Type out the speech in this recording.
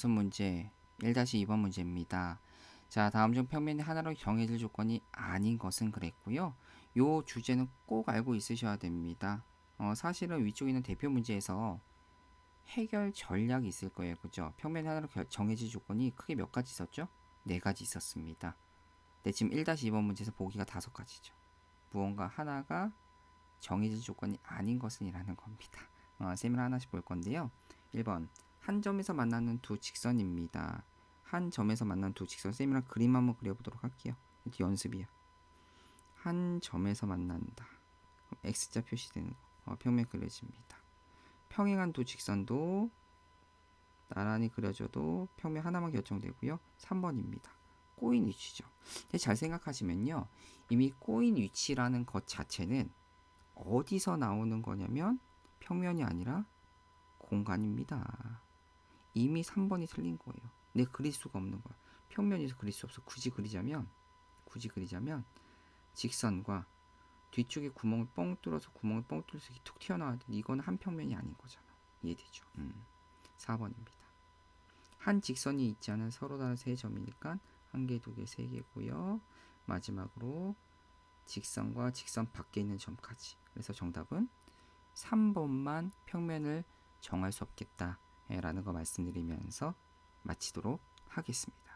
연습 문제 1-2번 문제입니다. 자, 다음 중 평면이 하나로 정해질 조건이 아닌 것은 그랬고요. 요 주제는 꼭 알고 있으셔야 됩니다. 어, 사실은 위쪽에 있는 대표 문제에서 해결 전략이 있을 거예요. 그죠? 평면이 하나로 결- 정해질 조건이 크게 몇 가지 있었죠? 네 가지 있었습니다. 네, 지금 1-2번 문제에서 보기가 다섯 가지죠. 무언가 하나가 정해질 조건이 아닌 것은이라는 겁니다. 어, 쌤을 하나씩 볼 건데요. 1번 한 점에서 만나는 두 직선입니다. 한 점에서 만나는 두 직선 쌤이랑 그림 한번 그려보도록 할게요. 연습이야. 한 점에서 만난다. X자 표시되는 거. 어, 평면 그려집니다. 평행한 두 직선도 나란히 그려줘도 평면 하나만 결정되고요. 3번입니다. 꼬인 위치죠. 잘 생각하시면요. 이미 꼬인 위치라는 것 자체는 어디서 나오는 거냐면 평면이 아니라 공간입니다. 이미 3번이 틀린 거예요. 내 그릴 수가 없는 거야. 평면에서 그릴 수 없어. 굳이 그리자면 굳이 그리자면 직선과 뒤쪽에 구멍을 뻥 뚫어서 구멍을 뻥 뚫어서 툭 튀어나와야 돼. 이건 한 평면이 아닌 거잖아. 이해되죠? 음. 4번입니다. 한 직선이 있지 않은 서로 다른 세 점이니까 한 개, 두 개, 세 개고요. 마지막으로 직선과 직선 밖에 있는 점까지. 그래서 정답은 3번만 평면을 정할 수 없겠다. 라는 거 말씀드리면서 마치도록 하겠습니다.